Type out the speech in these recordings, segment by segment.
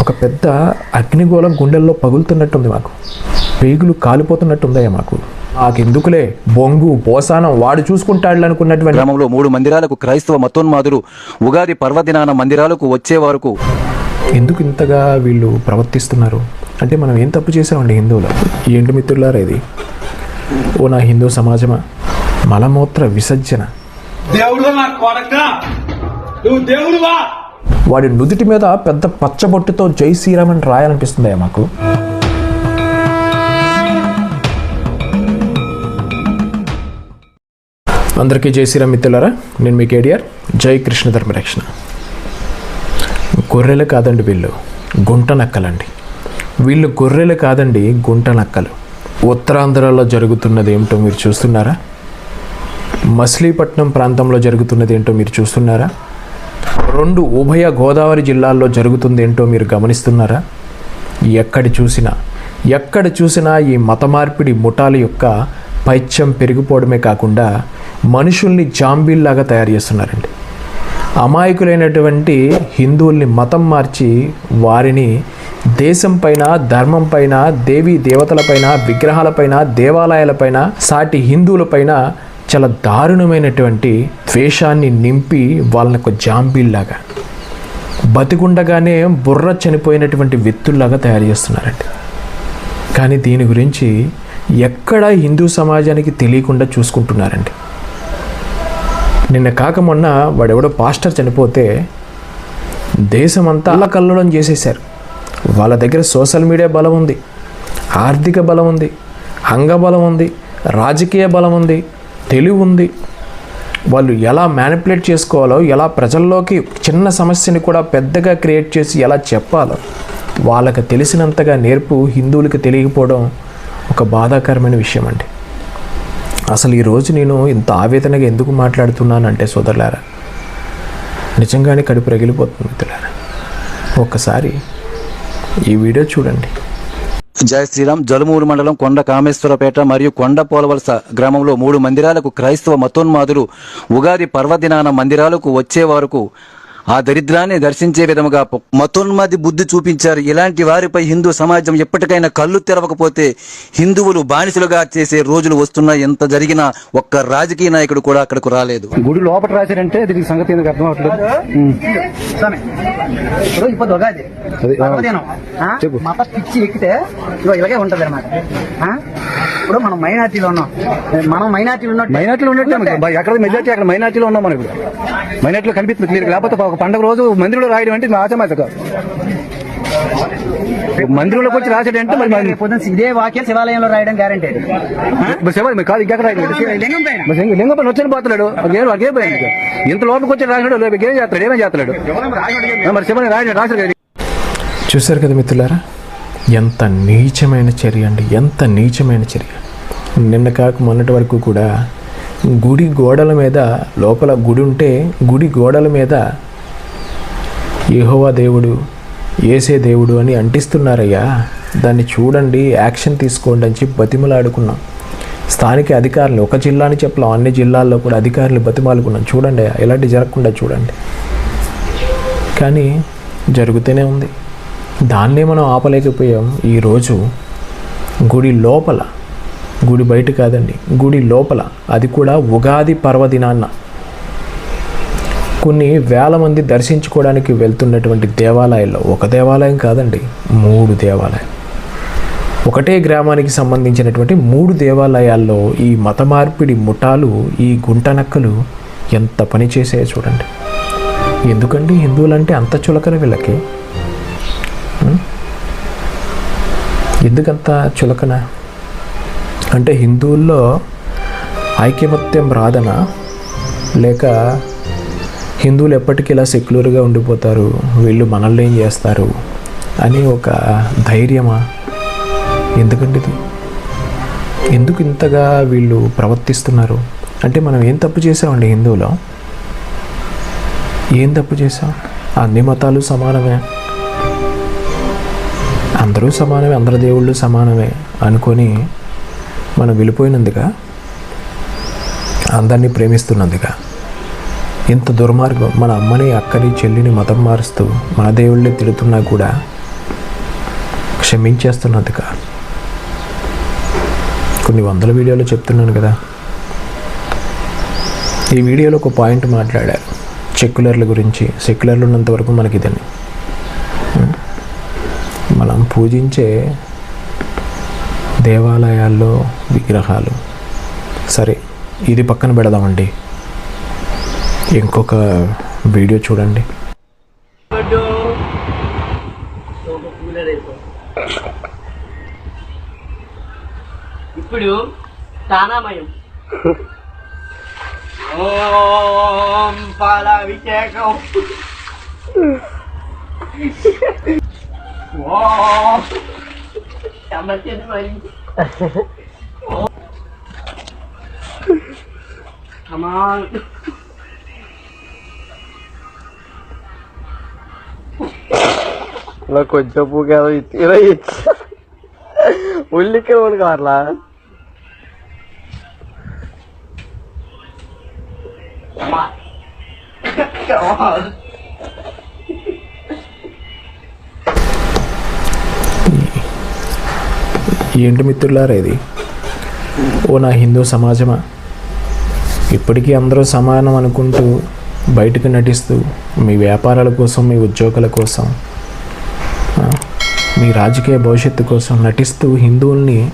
ఒక పెద్ద అగ్నిగోళం గుండెల్లో పగులుతున్నట్టుంది మాకు. పేగులు కాలిపోతున్నట్టుందయ్యా మాకు. మాకెందుకులే బొంగు పోసానం వాడు చూసుకుంటాడు అనుకున్నటువంటి గ్రామంలో మూడు మందిరాలకు క్రైస్తవ మతోన్మాదులు ఉగాది పర్వదినాన మందిరాలకు వచ్చే వరకు ఎందుకు ఇంతగా వీళ్ళు ప్రవర్తిస్తున్నారు? అంటే మనం ఏం తప్పు చేసామండి హిందువులు? ఏంటి మిత్రులారా ఇది? ఓ నా హిందూ సమాజమా? మలమూత్ర విసర్జన. దేవుడు నా కొడక. నువ్వు దేవుడువా? వాడి నుదుటి మీద పెద్ద పచ్చబొట్టుతో జై శ్రీరామ్ అని రాయాలనిపిస్తుందే మాకు. అందరికీ జై శ్రీరామ్ మిత్రులారా నేను మీ కేడిఆర్. జై కృష్ణ ధర్మరక్షణ గొర్రెలు కాదండి వీళ్ళు గుంట నక్కలండి. వీళ్ళు గొర్రెలు కాదండి గుంట నక్కలు. ఉత్తరాంధ్రలో జరుగుతున్నది ఏమిటో మీరు చూస్తున్నారా? మచిలీపట్నం ప్రాంతంలో జరుగుతున్నది ఏంటో మీరు చూస్తున్నారా? రెండు ఉభయ గోదావరి జిల్లాల్లో జరుగుతుంది ఏంటో మీరు గమనిస్తున్నారా? ఎక్కడ చూసినా ఎక్కడ చూసినా ఈ మత మార్పిడి ముఠాల యొక్క పైత్యం పెరిగిపోవడమే కాకుండా మనుషుల్ని జాంబీల్లాగా తయారు చేస్తున్నారండి. అమాయకులైనటువంటి హిందువుల్ని మతం మార్చి వారిని దేశం పైన ధర్మం పైన దేవీ దేవతలపైన విగ్రహాలపైన దేవాలయాలపైన సాటి హిందువులపైన చాలా దారుణమైనటువంటి ద్వేషాన్ని నింపి వాళ్ళని ఒక జాంబీల్లాగా బతికుండగానే బుర్ర చనిపోయినటువంటి వ్యక్తుల్లాగా తయారు చేస్తున్నారండి కానీ దీని గురించి ఎక్కడ హిందూ సమాజానికి తెలియకుండా చూసుకుంటున్నారండి. నిన్న కాక మొన్న వాడెవడో పాస్టర్ చనిపోతే దేశమంతా అల్లకల్లోలం చేసేశారు. వాళ్ళ దగ్గర సోషల్ మీడియా బలం ఉంది ఆర్థిక బలం ఉంది అంగబలం ఉంది రాజకీయ బలం ఉంది తెలివి ఉంది వాళ్ళు ఎలా మ్యానిపులేట్ చేసుకోవాలో ఎలా ప్రజల్లోకి చిన్న సమస్యని కూడా పెద్దగా క్రియేట్ చేసి ఎలా చెప్పాలో వాళ్ళకి తెలిసినంతగా నేర్పు హిందువులకి తెలియకపోవడం ఒక బాధాకరమైన విషయం అండి. అసలు ఈరోజు నేను ఇంత ఆవేదనగా ఎందుకు మాట్లాడుతున్నానంటే సోదరులారా నిజంగానే కడుపు రగిలిపోతుంది మిత్రులారా. ఒక్కసారి ఈ వీడియో చూడండి. జయ శ్రీరామ్. జలుమూరు మండలం కొండ కామేశ్వరపేట మరియు కొండ పోలవలస గ్రామంలో మూడు మందిరాలకు క్రైస్తవ మతోన్మాదులు ఉగాది పర్వదినాన మందిరాలకు వచ్చే వరకు ఆ దరిద్రాన్ని దర్శించే విధముగా మతోన్మాది బుద్ధి చూపించారు. ఇలాంటి వారిపై హిందూ సమాజం ఎప్పటికైనా కళ్ళు తెరవకపోతే హిందువులు బానిసలుగా చేసే రోజులు వస్తున్నా ఎంత జరిగినా ఒక్క రాజకీయ నాయకుడు కూడా అక్కడకు రాలేదు. గుడి లోపల రాశారంటే దీనికి సంగతి ఎందుకు అర్థం అవట్లేదు. మత పిచ్చి ఎక్కితే ఇలాగే ఉంటది అనమాట ఇప్పుడు మనం మైనార్టీలో ఉన్నాం. మనం మైనార్టీలో ఉన్నట్టు. మైనార్టీలో ఉన్నట్టే ఎక్కడ మెజార్టీ అక్కడ మైనార్టీలో ఉన్నాం మనం ఇప్పుడు. మైనార్టీలో కనిపిస్తుంది లేకపోతే ఒక పండుగ రోజు మందిరంలో రాయడం అంటే ఆచమాచ కాదు. మందిరంలోకి వచ్చి రాసాడంటే మరి మన- రేపు పొద్దున్న ఇదే వాక్యం శివాలయంలో రాయడం గ్యారంటీ మరి శివ మరి కాదు ఇంకెక్కడ రాయడం లింగం పైన. మరి వచ్చని పోతున్నాడు వాడికి పోయింది ఇంత లోపలికి వచ్చి రాసినాడు రేపు ఏం చేస్తాడు? ఏమేం చేస్తున్నాడు ఆ, మరి శివని రాయడం రాశాడు కదా. చూశారు కదా మిత్రులారా? ఎంత నీచమైన చర్య అండి. ఎంత నీచమైన చర్య. నిన్న కాక మొన్నటి వరకు కూడా గుడి గోడల మీద లోపల గుడి ఉంటే గుడి గోడల మీద యహోవా దేవుడు ఏసే దేవుడు అని అంటిస్తున్నారయ్యా. దాన్ని చూడండి యాక్షన్ తీసుకోండి అని చెప్పి బతిమలాడుకున్నాం. స్థానిక అధికారులు ఒక జిల్లా అని చెప్పలేం అన్ని జిల్లాల్లో కూడా అధికారులు బతిమాలుకున్నాం. చూడండి ఎలాంటి జరగకుండా చూడండి. కానీ జరుగుతూనే ఉంది. దాన్నే మనం ఆపలేకపోయాం. ఈరోజు గుడి లోపల గుడి బయట కాదండి గుడి లోపల అది కూడా ఉగాది పర్వదినాన్న. కొన్ని వేల మంది దర్శించుకోవడానికి వెళ్తున్నటువంటి దేవాలయాల్లో ఒక దేవాలయం కాదండి మూడు దేవాలయం. ఒకటే గ్రామానికి సంబంధించినటువంటి మూడు దేవాలయాల్లో ఈ మత మార్పిడి ముఠాలు ఈ గుంటనక్కలు ఎంత పని చేసాయో చూడండి. ఎందుకండి హిందువులంటే అంత చులకన వీళ్ళకి? ఎందుకంత చులకన? అంటే హిందువుల్లో ఐకమత్యం రాదనా? లేక హిందువులు ఎప్పటికీ ఇలా సెక్యులర్గా ఉండిపోతారు. వీళ్ళు మనల్ని ఏం చేస్తారు? అని ఒక ధైర్యమా? ఎందుకండి ఇది? ఎందుకు ఇంతగా వీళ్ళు ప్రవర్తిస్తున్నారు? అంటే మనం ఏం తప్పు చేసామండి హిందువులో? ఏం తప్పు చేసాం అన్ని మతాలు సమానమే. అందరూ సమానమే అందరి దేవుళ్ళు సమానమే అనుకొని మనం వెళ్ళిపోయినందుక అందరినీ ప్రేమిస్తున్నందుక. ఇంత దుర్మార్గం మన అమ్మని అక్కని చెల్లిని మతం మారుస్తూ మన దేవుళ్ళే తిడుతున్నా కూడా క్షమించేస్తున్నందుక. కొన్ని వందల వీడియోలు చెప్తున్నాను కదా. ఈ వీడియోలో ఒక పాయింట్ మాట్లాడారు. సెక్యులర్ల గురించి. సెక్యులర్లు ఉన్నంతవరకు మనకి ఇదని. మనం పూజించే దేవాలయాల్లో విగ్రహాలు. సరే ఇది పక్కన పెడదామండి. ఇంకొక వీడియో చూడండి. ఇప్పుడు స్నానామయం. ఓం పాలాభిషేకం ఓం. సమస్యను మరి కమాన్. ఇలా కొంచెం పూకేదో ఇలా ఇచ్చి. ఉల్లికే ఉడక అట్లా ఏంటి మిత్రులారా ఇది? ఓ నా హిందూ సమాజమా? ఇప్పటికీ అందరూ సమానం అనుకుంటూ బయటకు నటిస్తూ మీ వ్యాపారాల కోసం మీ ఉద్యోగాల కోసం మీ రాజకీయ భవిష్యత్తు కోసం నటిస్తూ హిందువుల్ని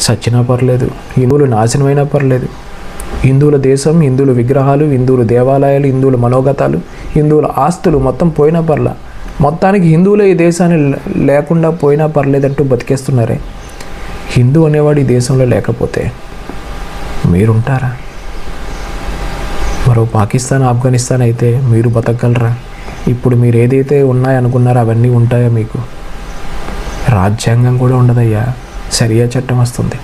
సచ్చినా పర్లేదు హిందువులు నాశనమైనా పర్లేదు. హిందువుల దేశం హిందువుల విగ్రహాలు హిందువుల దేవాలయాలు హిందువుల మనోగతాలు హిందువుల ఆస్తులు మొత్తం పోయినా పర్లా మొత్తానికి హిందువులు ఈ దేశాన్ని లే- లేకుండా పోయినా పర్లేదంటూ బతికేస్తున్నారే. హిందూ అనేవాడు ఈ దేశంలో లేకపోతే మీరుంటారా? మరో పాకిస్తాన్ ఆఫ్ఘనిస్తాన్ అయితే మీరు బతకగలరా? ఇప్పుడు మీరు ఏదైతే ఉన్నాయనుకున్నారో అవన్నీ ఉంటాయా మీకు? రాజ్యాంగం కూడా ఉండదయ్యా. సరియా చట్టం వస్తుంది.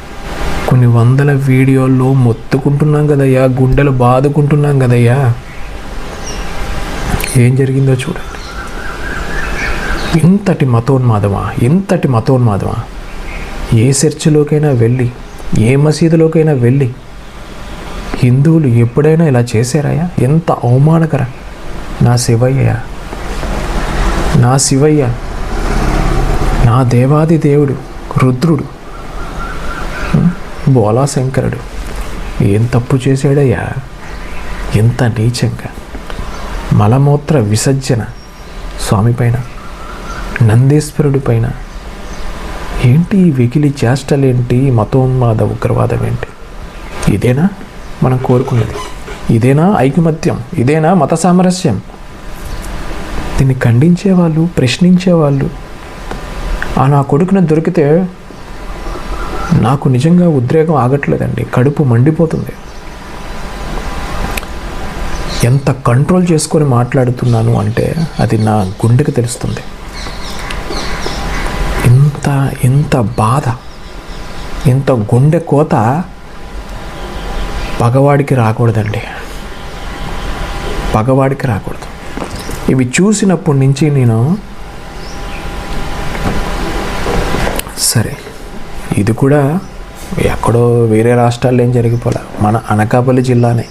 కొన్ని వందల వీడియోల్లో మొత్తుకుంటున్నాం కదయ్యా. గుండెలు బాదుకుంటున్నాం కదయ్యా. ఏం జరిగిందో చూడండి. ఇంతటి మతోన్మాదమా? ఇంతటి మతోన్మాదమా? ఏ చర్చిలోకైనా వెళ్ళి ఏ మసీదులోకైనా వెళ్ళి హిందువులు ఎప్పుడైనా ఇలా చేశారాయా? ఎంత అవమానకర. నా శివయ్య. నా శివయ్య. నా దేవాది దేవుడు రుద్రుడు బోలాశంకరుడు. బోలా శంకరుడు ఏం తప్పు చేశాడయ్యా? ఎంత నీచంగా. మలమూత్ర విసర్జన స్వామి పైన నందీశ్వరుడి పైన. ఏంటి ఈ వెకిలి చేష్టలేంటి? మతోన్మాద ఉగ్రవాదం ఏంటి? ఇదేనా మనం కోరుకున్నది? ఇదేనా ఐకమత్యం? ఇదేనా మత సామరస్యం? దీన్ని ఖండించేవాళ్ళు ప్రశ్నించేవాళ్ళు ఆ నా కొడుకును దొరికితే నాకు నిజంగా ఉద్రేకం ఆగట్లేదండి. కడుపు మండిపోతుంది. ఎంత కంట్రోల్ చేసుకొని మాట్లాడుతున్నాను అంటే అది నా గుండెకి తెలుస్తుంది. ఇంత ఇంత బాధ ఇంత గుండె కోత పగవాడికి రాకూడదండి. పగవాడికి రాకూడదు. ఇవి చూసినప్పటి నుంచి నేను సరే. ఇది కూడా ఎక్కడో వేరే రాష్ట్రాల్లో ఏం జరిగిపోలే. మన అనకాపల్లి జిల్లానే.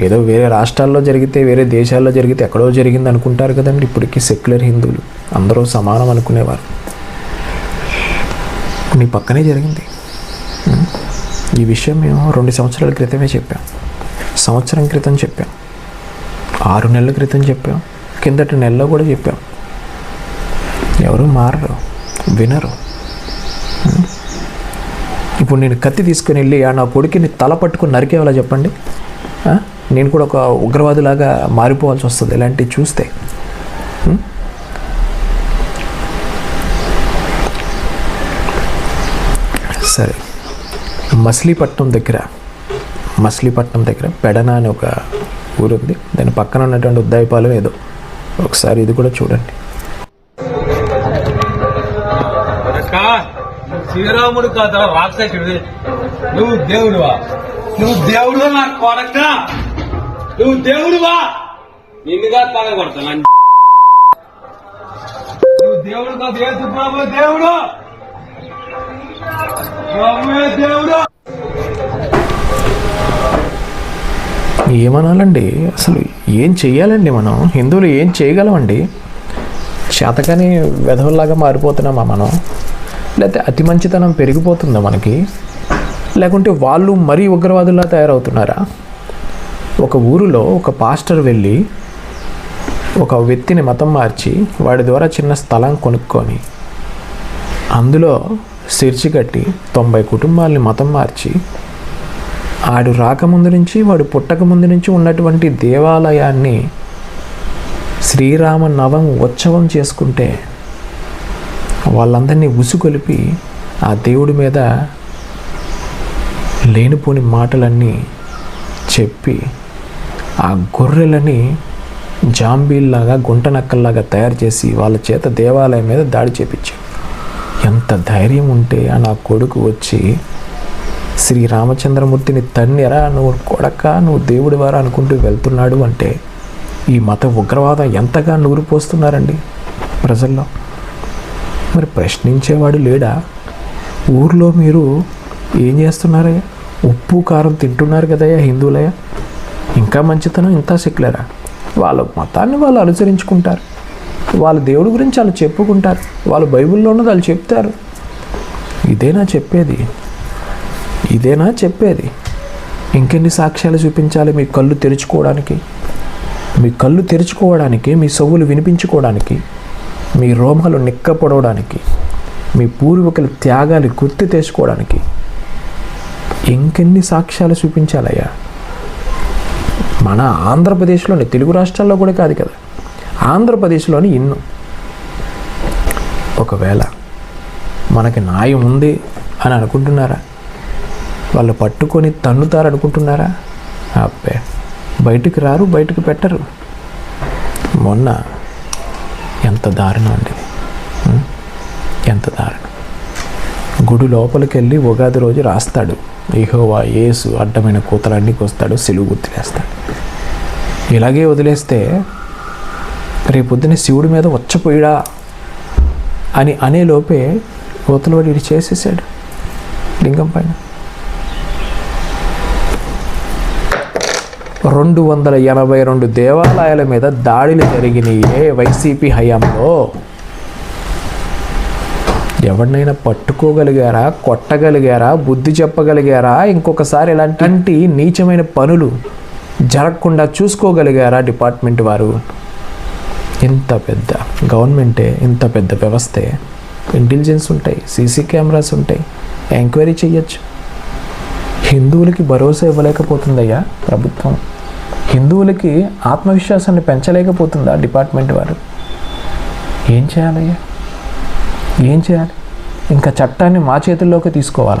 ఏదో వేరే రాష్ట్రాల్లో జరిగితే వేరే దేశాల్లో జరిగితే ఎక్కడో జరిగింది అనుకుంటారు కదండి. ఇప్పటికీ సెక్యులర్ హిందువులు. అందరూ సమానం అనుకునేవారు. నీ పక్కనే జరిగింది. ఈ విషయం మేము రెండు సంవత్సరాల క్రితమే చెప్పాం. సంవత్సరం క్రితం చెప్పాం. ఆరు నెలల క్రితం చెప్పాం. కిందటి నెలలో కూడా చెప్పాం. ఎవరు? మారరు. వినరు. ఇప్పుడు నేను కత్తి తీసుకుని వెళ్ళి ఆ నా కొడుకుని తల పట్టుకుని నరికేవాలా చెప్పండి? నేను కూడా ఒక ఉగ్రవాదిలాగా మారిపోవాల్సి వస్తుంది ఇలాంటివి చూస్తే. సరే. మచిలీపట్నం దగ్గర మచిలీపట్నం దగ్గర పెడన అని ఒక ఊరు ఉంది దాని పక్కన ఉన్నటువంటి ఉద్దాయిపాలెం ఏదో. ఒకసారి ఇది కూడా చూడండి. శ్రీరాముడు కాదా రాక్షసుడివి. నువ్వు దేవుడువా? నువ్వు దేవుడు నా కొడక? నువ్వు దేవుడువా? నిన్నుగా పగకొడతాను నువ్వు దేవుడు కాదు యేసు ప్రభు దేవుడు. ప్రభువే దేవుడు. ఏమనాలండి? అసలు ఏం చెయ్యాలండి మనం? హిందువులు ఏం చేయగలమండి? చేతకాని వెధవల్లాగా మారిపోతున్నామా మనం? లేకపోతే అతి మంచితనం పెరిగిపోతుందా మనకి? లేకుంటే వాళ్ళు మరీ ఉగ్రవాదుల్లా తయారవుతున్నారా? ఒక ఊరిలో ఒక పాస్టర్ వెళ్ళి ఒక వ్యక్తిని మతం మార్చి వాడి ద్వారా చిన్న స్థలం కొనుక్కొని అందులో సిర్చి కట్టి తొంభై కుటుంబాలని మతం మార్చి ఆడు రాకముందు నుంచి వాడు పుట్టక ముందు నుంచి ఉన్నటువంటి దేవాలయాన్ని శ్రీరామ నవం ఉత్సవం చేసుకుంటే వాళ్ళందరినీ ఉసుకొలిపి ఆ దేవుడి మీద లేనిపోని మాటలన్నీ చెప్పి ఆ గొర్రెలని జాంబీల్లాగా గుంటనక్కల్లాగా తయారు చేసి వాళ్ళ చేత దేవాలయం మీద దాడి చేపించాడు ఎంత ధైర్యం ఉంటే ఆ నా కొడుకు వచ్చి శ్రీ రామచంద్రమూర్తిని తన్నెరా నువ్వు కొడక నువ్వు దేవుడి వారా అనుకుంటూ వెళ్తున్నాడు అంటే ఈ మత ఉగ్రవాదం ఎంతగా నూరిపోస్తున్నారండి ప్రజల్లో. మరి ప్రశ్నించేవాడు లేడా? ఊర్లో మీరు ఏం చేస్తున్నారయ్యా? ఉప్పు కారం తింటున్నారు కదయ్యా హిందువులయ్యా. ఇంకా మంచితనం ఇంత సిక్లరా వాళ్ళ మతాన్ని వాళ్ళు అనుసరించుకుంటారు. వాళ్ళ దేవుడి గురించి వాళ్ళు చెప్పుకుంటారు. వాళ్ళ బైబిల్లోనూ వాళ్ళు చెప్తారు. ఇదేనా చెప్పేది? ఇదేనా చెప్పేది? ఇంకెన్ని సాక్ష్యాలు చూపించాలి మీ కళ్ళు తెరుచుకోవడానికి? మీ కళ్ళు తెరుచుకోవడానికి మీ సొవ్వులు వినిపించుకోవడానికి? మీ రోమాలు నిక్కపడవడానికి మీ పూర్వీకుల త్యాగాలు గుర్తు తెచ్చుకోవడానికి ఇంకెన్ని సాక్ష్యాలు చూపించాలయ్యా? మన ఆంధ్రప్రదేశ్లోని తెలుగు రాష్ట్రాల్లో కూడా కాదు కదా. ఆంధ్రప్రదేశ్లోని ఇన్ను. ఒకవేళ మనకి న్యాయం ఉంది అని అనుకుంటున్నారా? వాళ్ళు పట్టుకొని తన్నుతారు అనుకుంటున్నారా అబ్బే బయటికి రారు బయటకు పెట్టరు. మొన్న ఎంత దారుణం అండి. ఎంత దారుణం. గుడి లోపలికి వెళ్ళి ఉగాది రోజు రాస్తాడు. ఏహోవా ఏసు అడ్డమైన కూతలన్నీ వస్తాడు సిలువు గుర్తులేస్తాడు ఇలాగే వదిలేస్తే రేపొద్దున శివుడి మీద వచ్చపోయిడా అని అనే లోపే కోతలవాడు ఇది చేసేసాడు లింగం పైన. రెండు వందల ఎనభై రెండు దేవాలయాల మీద దాడులు జరిగినాయే వైసీపీ హయాంలో. ఎవరినైనా పట్టుకోగలిగారా కొట్టగలిగారా బుద్ధి చెప్పగలిగారా? ఇంకొకసారి ఇలాంటి నీచమైన పనులు జరగకుండా చూసుకోగలిగారా డిపార్ట్మెంట్ వారు? ఇంత పెద్ద గవర్నమెంటే ఇంత పెద్ద వ్యవస్థే. ఇంటెలిజెన్స్ ఉంటాయి సీసీ కెమెరాస్ ఉంటాయి. ఎంక్వైరీ చేయొచ్చు హిందువులకి భరోసా ఇవ్వలేకపోతుందయ్యా ప్రభుత్వం. హిందువులకి ఆత్మవిశ్వాసాన్ని పెంచలేకపోతుందా డిపార్ట్మెంట్ వారు? ఏం చేయాలయ్యా? ఏం చేయాలి? ఇంకా చట్టాన్ని మా చేతుల్లోకి తీసుకోవాలా?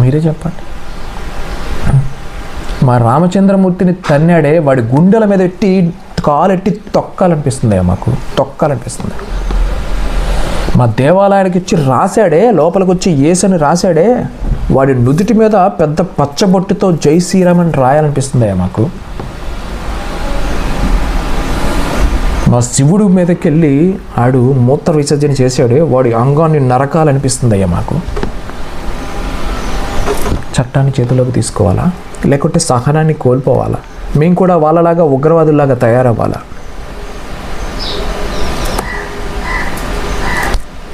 మీరే చెప్పండి. మా రామచంద్రమూర్తిని తన్నాడే వాడి గుండెల మీద ఎట్టి కాలెట్టి తొక్కాలనిపిస్తుంది మాకు. తొక్కాలనిపిస్తుంది. మా దేవాలయానికి ఇచ్చి రాశాడే లోపలికి వచ్చి ఏసని రాశాడే వాడి నుదుటి మీద పెద్ద పచ్చబొట్టుతో జై శ్రీరామ్ అని రాయాలనిపిస్తుంది మాకు? మా శివుడు మీదకి వెళ్ళి ఆడు మూత్ర విసర్జన చేశాడు వాడి అంగాన్ని నరకాలనిపిస్తుంది అయ్యా మాకు? చట్టాన్ని చేతిలోకి తీసుకోవాలా? లేకుంటే సహనాన్ని కోల్పోవాలా? మేము కూడా వాళ్ళలాగా ఉగ్రవాదుల్లాగా తయారవ్వాలా?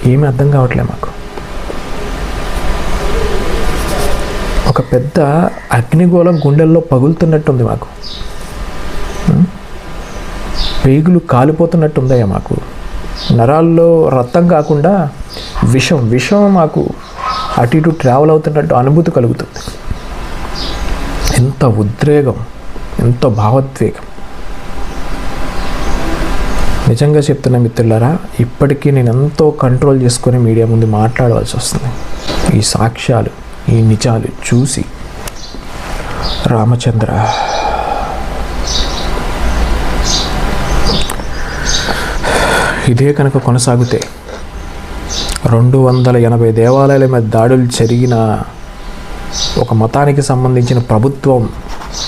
ఏమీ అర్థం కావట్లే మాకు. ఒక పెద్ద అగ్నిగోళం గుండెల్లో పగులుతున్నట్టుంది మాకు. పేగులు కాలిపోతున్నట్టుందయ్యా మాకు. నరాల్లో రక్తం కాకుండా విషం విషం మాకు అటు ఇటు ట్రావెల్ అవుతున్నట్టు అనుభూతి కలుగుతుంది. ఎంత ఉద్రేగం ఎంత భావోద్వేగం. నిజంగా చెప్తున్న మిత్రులారా ఇప్పటికీ నేను ఎంతో కంట్రోల్ చేసుకొని మీడియా ముందు మాట్లాడవలసి వస్తుంది. ఈ సాక్ష్యాలు ఈ నిజాలు చూసి రామచంద్ర ఇదే కనుక కొనసాగితే రెండు వందల ఎనభై దేవాలయాల మీద దాడులు జరిగిన ఒక మతానికి సంబంధించిన ప్రభుత్వం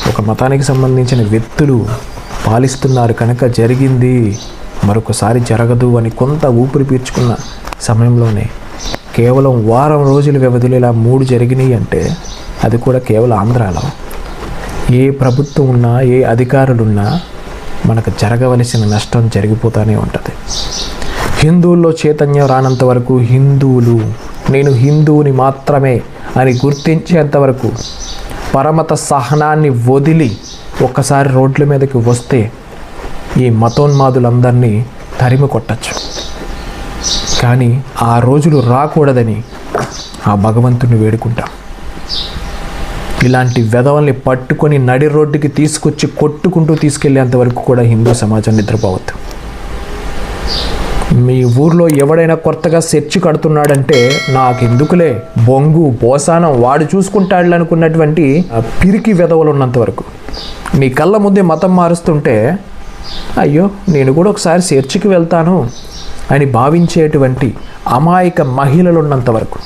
ఒక మతానికి సంబంధించిన వ్యక్తులు పాలిస్తున్నారు కనుక జరిగింది మరొకసారి జరగదు అని కొంత ఊపిరి పీల్చుకున్న సమయంలోనే కేవలం వారం రోజుల వ్యవధిలో ఇలా మూడు జరిగినాయి అంటే అది కూడా కేవలం ఆంధ్రాలో. ఏ ప్రభుత్వం ఉన్నా ఏ అధికారులున్నా మనకు జరగవలసిన నష్టం జరిగిపోతూనే ఉంటుంది. హిందువుల్లో చైతన్యం రానంత వరకు హిందువులు నేను హిందువుని మాత్రమే అని గుర్తించేంత వరకు పరమత సహనాన్ని వదిలి ఒక్కసారి రోడ్ల మీదకి వస్తే ఈ మతోన్మాదులందరినీ తరిమి కొట్టచ్చు. కానీ ఆ రోజులు రాకూడదని ఆ భగవంతుని వేడుకుంటాం. ఇలాంటి వెధవల్ని పట్టుకొని నడి రోడ్డుకి తీసుకొచ్చి కొట్టుకుంటూ తీసుకెళ్ళేంత వరకు కూడా హిందూ సమాజం నిద్రపోవద్దు. మీ ఊర్లో ఎవడైనా కొత్తగా చర్చి కడుతున్నాడంటే నాకెందుకులే బొంగు బోసానం వాడు చూసుకుంటాడు అనుకున్నటువంటి పిరికి వెధవలు ఉన్నంత వరకు. మీ కళ్ళ ముందే మతం మారుస్తుంటే అయ్యో నేను కూడా ఒకసారి చర్చికి వెళ్తాను. అని భావించేటువంటి అమాయక మహిళలు ఉన్నంత వరకు.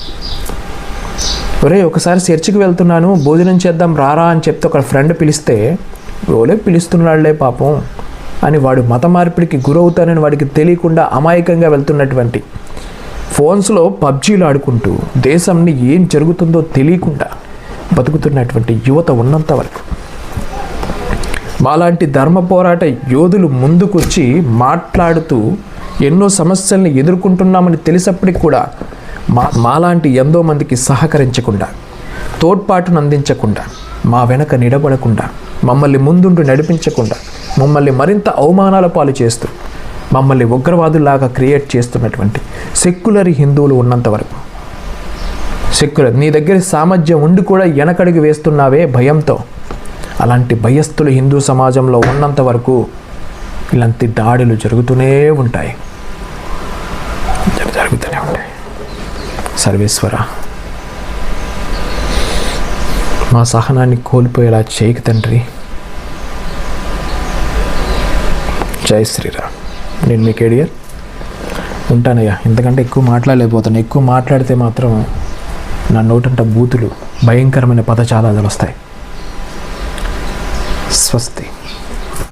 ఒరే ఒకసారి చర్చికి వెళ్తున్నాను భోజనం చేద్దాం రారా అని చెప్తే ఒక ఫ్రెండ్ పిలిస్తే ఓలే పిలుస్తున్నాడులే పాపం అని వాడు మత మార్పిడికి గురవుతానని వాడికి తెలియకుండా అమాయకంగా వెళ్తున్నటువంటి ఫోన్స్లో పబ్జీలు ఆడుకుంటూ దేశంని ఏం జరుగుతుందో తెలియకుండా బతుకుతున్నటువంటి యువత ఉన్నంత వరకు. మాలాంటి ధర్మ పోరాట యోధులు ముందుకొచ్చి మాట్లాడుతూ ఎన్నో సమస్యల్ని ఎదుర్కొంటున్నామని తెలిసప్పటికి కూడా మా మాలాంటి ఎంతో మందికి సహకరించకుండా తోడ్పాటును అందించకుండా మా వెనక నిలబడకుండా మమ్మల్ని ముందుండి నడిపించకుండా మమ్మల్ని మరింత అవమానాల పాలు చేస్తూ మమ్మల్ని ఉగ్రవాదుల్లాగా క్రియేట్ చేస్తున్నటువంటి సెక్యులర్ హిందువులు ఉన్నంత వరకు. సెక్యులర్ నీ దగ్గర సామర్థ్యం ఉండి కూడా వెనకడుగు వేస్తున్నావే భయంతో. అలాంటి భయస్థులు హిందూ సమాజంలో ఉన్నంత వరకు ఇలాంటి దాడులు జరుగుతూనే ఉంటాయి జర- జరుగుతూనే ఉంటాయి సర్వేశ్వర. మా సహనాన్ని కోల్పోయేలా చేయకు తండ్రి. జై శ్రీరామ్. నేను మీ కెడియర్. ఉంటానయ్యా. ఎందుకంటే ఎక్కువ మాట్లాడలేకపోతాను. ఎక్కువ మాట్లాడితే మాత్రం నా నోటంట బూతులు భయంకరమైన పదజాలాలు వస్తాయి. స్వస్తి.